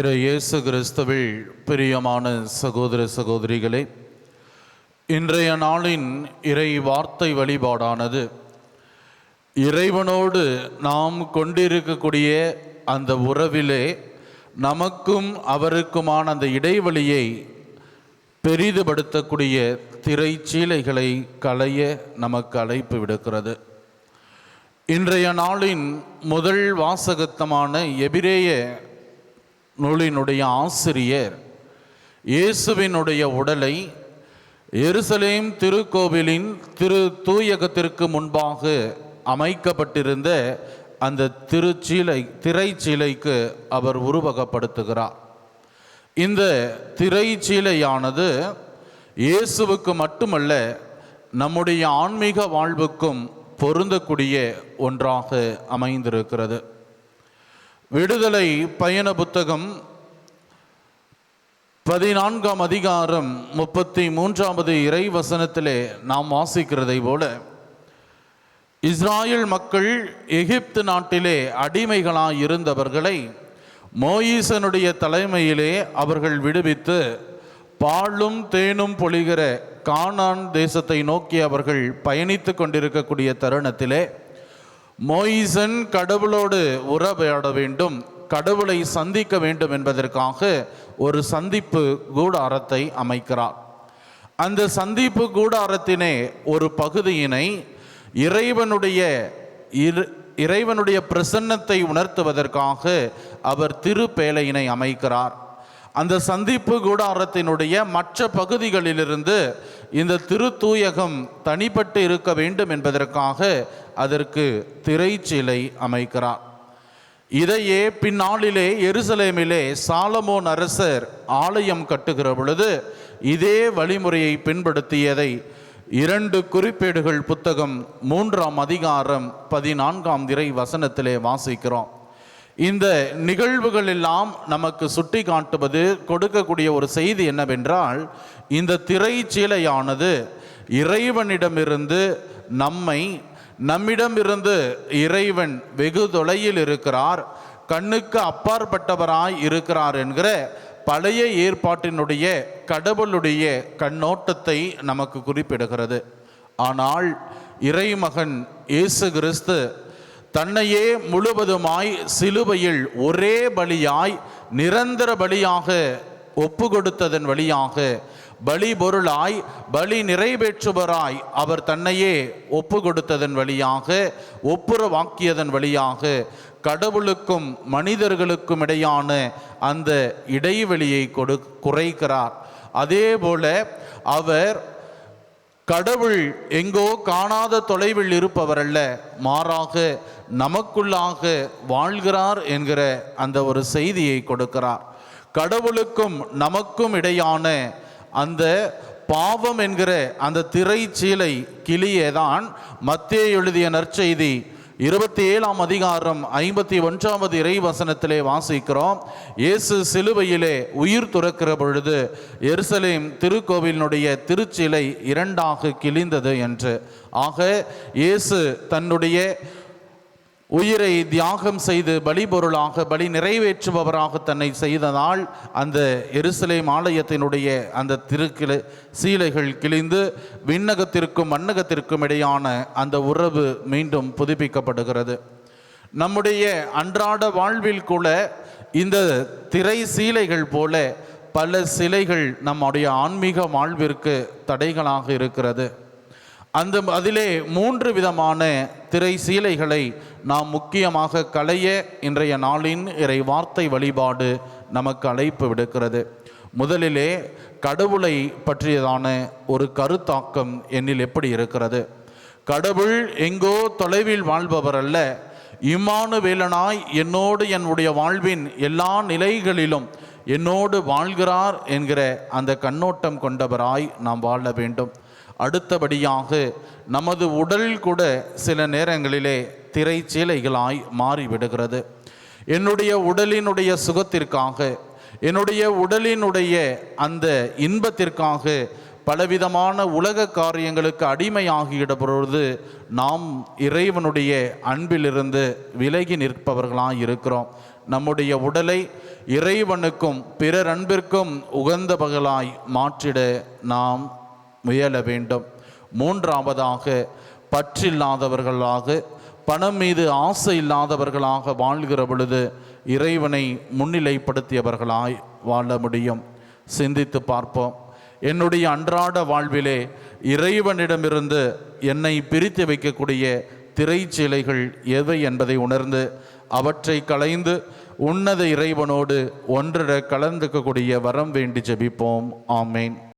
இரு இயேசு கிறிஸ்துவில் பிரியமான சகோதர சகோதரிகளே இன்றைய நாளின் இறை வார்த்தை வழிபாடானது இறைவனோடு நாம் கொண்டிருக்கக்கூடிய அந்த உறவிலே நமக்கும் அவருக்குமான அந்த இடைவெளியை பெரிதுபடுத்தக்கூடிய திரைச்சீலைகளை களைய நமக்கு அழைப்பு விடுக்கிறது. இன்றைய நாளின் முதல் வாசகத்தமான எபிரேய நூலினுடைய ஆசிரியர் இயேசுவினுடைய உடலை எருசலேம் திருக்கோவிலின் திரு தூயகத்திற்கு முன்பாக அமைக்கப்பட்டிருந்த அந்த திருச்சீலை திரைச்சீலைக்கு அவர் உருவகப்படுத்துகிறார். இந்த திரைச்சீலையானது இயேசுவுக்கு மட்டுமல்ல நம்முடைய ஆன்மீக வாழ்வுக்கும் பொருந்தக்கூடிய ஒன்றாக அமைந்திருக்கிறது. விடுதலை பயண புத்தகம் பதினான்காம் அதிகாரம் முப்பத்தி மூன்றாவது இறை வசனத்திலே நாம் வாசிக்கிறதை போல இஸ்ராயல் மக்கள் எகிப்து நாட்டிலே அடிமைகளாக இருந்தவர்களை மோயிசனுடைய தலைமையிலே அவர்கள் விடுவித்து பாலும் தேனும் பொழிகிற கானான் தேசத்தை நோக்கி அவர்கள் பயணித்து கொண்டிருக்கக்கூடிய தருணத்திலே மோயிசன் கடவுளோடு உறவையாட வேண்டும் கடவுளை சந்திக்க வேண்டும் என்பதற்காக ஒரு சந்திப்பு கூடாரத்தை அமைக்கிறார். அந்த சந்திப்பு கூடாரத்தினே ஒரு பகுதியினை இறைவனுடைய இரு இறைவனுடைய பிரசன்னத்தை உணர்த்துவதற்காக அவர் திருப்பேலையினை அமைக்கிறார். அந்த சந்திப்பு கூடாரத்தினுடைய மற்ற பகுதிகளிலிருந்து இந்த திருத்தூயகம் தனிப்பட்டு இருக்க வேண்டும் என்பதற்காக அதற்கு திரைச்சிலை அமைக்கிறார். இதையே பின்னாளிலே எருசலேமிலே சாலமோன் அரசர் ஆலயம் கட்டுகிற பொழுது இதே வழிமுறையை பின்படுத்தியதை இரண்டு குறிப்பேடுகள் புத்தகம் மூன்றாம் அதிகாரம் பதினான்காம் திரை வசனத்திலே வாசிக்கிறோம். இந்த நிகழ்வுகள் எல்லாம் நமக்கு சுட்டி காட்டுவது கொடுக்கக்கூடிய ஒரு செய்தி என்னவென்றால் இந்த திரைச்சீலையானது இறைவனிடமிருந்து நம்மை நம்மிடமிருந்து இறைவன் வெகு தொலையில் இருக்கிறார் கண்ணுக்கு அப்பாற்பட்டவராய் இருக்கிறார் என்கிற பழைய ஏற்பாட்டினுடைய கடவுளுடைய கண்ணோட்டத்தை நமக்கு குறிப்பிடுகிறது. ஆனால் இறைமகன் இயேசு கிறிஸ்து தன்னையே முழுவதுமாய் சிலுவையில் ஒரே பலியாய் நிரந்தர பலியாக ஒப்பு கொடுத்ததன் வழியாக பலி பொருளாய் பலி நிறைவேற்றுபவராய் அவர் தன்னையே ஒப்பு கொடுத்ததன் வழியாக ஒப்புரவாக்கியதன் வழியாக கடவுளுக்கும் மனிதர்களுக்கும் இடையான அந்த இடைவெளியை கொடு குறைக்கிறார். அதே போல அவர் கடவுள் எங்கோ காணாத தொலைவில் இருப்பவர் அல்ல மாறாக நமக்குள்ளாக வாழ்கிறார் என்கிற அந்த ஒரு செய்தியை கொடுக்கிறார். கடவுளுக்கும் நமக்கும் இடையான அந்த பாவம் என்கிற அந்த திரைச்சீலை கிளியேதான் மத்திய எழுதிய நற்செய்தி இருபத்தி ஏழாம் அதிகாரம் ஐம்பத்தி ஒன்றாவது இறை வசனத்திலே வாசிக்கிறோம். இயேசு சிலுவையிலே உயிர் துறக்கிற பொழுது எருசலேம் திருக்கோவிலினுடைய திருச்சிலை இரண்டாக கிழிந்தது என்று. ஆக இயேசு தன்னுடைய உயிரை தியாகம் செய்து பலி பொருளாக பலி நிறைவேற்றுபவராக தன்னை செய்ததால் அந்த எருசலேம் ஆலயத்தினுடைய அந்த திருக்கிளை சீலைகள் கிழிந்து விண்ணகத்திற்கும் மண்ணகத்திற்கும் இடையான அந்த உறவு மீண்டும் புதுப்பிக்கப்படுகிறது. நம்முடைய அன்றாட வாழ்வில் கூட இந்த திரை சீலைகள் போல பல சிலைகள் நம்முடைய ஆன்மீக வாழ்விற்கு தடைகளாக இருக்கிறது. அந்த அதிலே மூன்று விதமான திரை சீலைகளை நாம் முக்கியமாக களைய இன்றைய நாளின் இறை வார்த்தை வழிபாடு நமக்கு அழைப்பு விடுக்கிறது. முதலிலே கடவுளை பற்றியதான ஒரு கருத்தாக்கம் என்னில் எப்படி இருக்கிறது? கடவுள் எங்கோ தொலைவில் வாழ்பவர் அல்ல. இம்மானுவேலனாய் என்னோடு என்னுடைய வாழ்வின் எல்லா நிலைகளிலும் என்னோடு வாழ்கிறார் என்கிற அந்த கண்ணோட்டம் கொண்டவராய் நாம் வாழ வேண்டும். அடுத்தபடியாக நமது உடல் கூட சில நேரங்களிலே திரைச்சீலைகளாய் மாறிவிடுகிறது. என்னுடைய உடலினுடைய சுகத்திற்காக என்னுடைய உடலினுடைய அந்த இன்பத்திற்காக பலவிதமான உலக காரியங்களுக்கு அடிமையாகிட பொழுது நாம் இறைவனுடைய அன்பிலிருந்து விலகி நிற்பவர்களாக இருக்கிறோம். நம்முடைய உடலை இறைவனுக்கும் பிறர் அன்பிற்கும் உகந்த பகலாய் மாற்றிட நாம் முயல வேண்டும். மூன்றாவதாக பற்றில்லாதவர்களாக பணம் மீது ஆசை இல்லாதவர்களாக வாழ்கிற பொழுது இறைவனை முன்னிலைப்படுத்தியவர்களாய் வாழ முடியும். சிந்தித்து பார்ப்போம். என்னுடைய அன்றாட வாழ்விலே இறைவனிடமிருந்து என்னை பிரித்து வைக்கக்கூடிய திரைச்சீலைகள் எவை என்பதை உணர்ந்து அவற்றை களைந்து உன்னத இறைவனோடு ஒன்றிட கலந்துக்கக்கூடிய வரம் வேண்டி ஜெபிப்போம். ஆமேன்.